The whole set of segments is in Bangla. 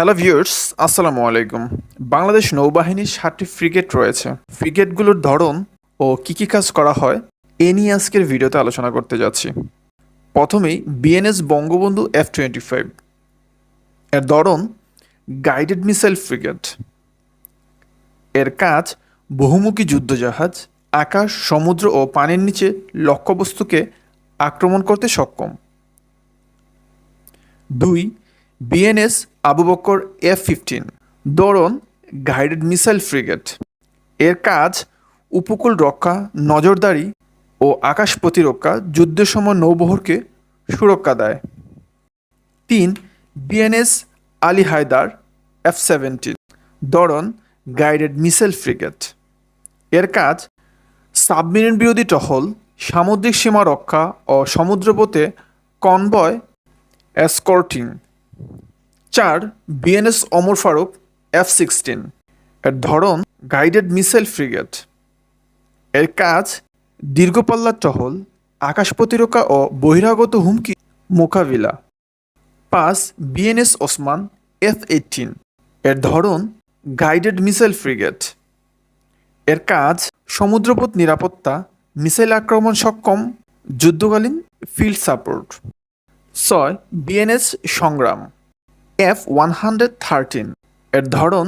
হ্যালো ভিউয়ার্স আসসালামু আলাইকুম বাংলাদেশ নৌবাহিনীর সাতটি ফ্রিগেট রয়েছে। ফ্রিগেটগুলোর ধরন ও কী কী কাজ করা হয়, এ নিয়ে আজকের ভিডিওতে আলোচনা করতে যাচ্ছি। প্রথমেই BNS Bangabandhu F twenty five এর ধরন গাইডেড মিসাইল ফ্রিগেট এর কাজ, বহুমুখী যুদ্ধজাহাজ, আকাশ, সমুদ্র ও পানির নিচে লক্ষ্যবস্তুকে আক্রমণ করতে সক্ষম। দুই BNS Abu Bakr F fifteen. দরন guided missile frigate এর কাজ, উপকূল রক্ষা, নজরদারি ও আকাশ প্রতিরক্ষা যুদ্ধের সময় নৌবহরকে সুরক্ষা দেয়। তিন BNS Ali Haider F seventeen দরন guided missile frigate এর কাজ, সাবমেরিন বিরোধী টহল, সামুদ্রিক সীমা রক্ষা ও সমুদ্রপথে কনভয় এসকর্টিং চার BNS Omar Farooq F sixteen. এর ধরন গাইডেড মিসাইল ফ্রিগেট। এর কাজ দীর্ঘপাল্লার টহল, আকাশ প্রতিরক্ষা ও বহিরাগত হুমকি মোকাবিলা। পাঁচ বিএনএস ওসমান এফ এইটিন। এর ধরন গাইডেড মিসাইল ফ্রিগেট। এর কাজ সমুদ্রপথ নিরাপত্তা, মিসাইল আক্রমণ সক্ষম, যুদ্ধকালীন ফিল্ড সাপোর্ট। ছয় BNS Sangram. F one hundred thirteen এর ধরন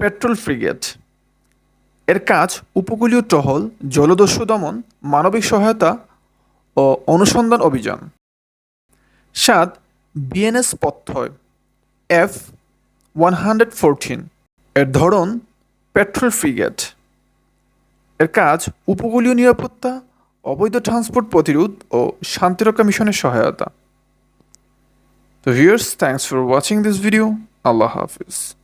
পেট্রোল ফ্রিগেট। এর কাজ উপকূলীয় টহল, জলদস্যু দমন, মানবিক সহায়তা ও অনুসন্ধান অভিযান। সাত, বিএনএস পথ্যয় এফ ওয়ান হান্ড্রেড ফোরটিন এর ধরন পেট্রোল ফ্রিগেট। এর কাজ উপকূলীয় নিরাপত্তা, অবৈধ ট্রান্সপোর্ট প্রতিরোধ ও শান্তিরক্ষা মিশনের সহায়তা। So viewers, thanks for watching this video. Allah Hafiz.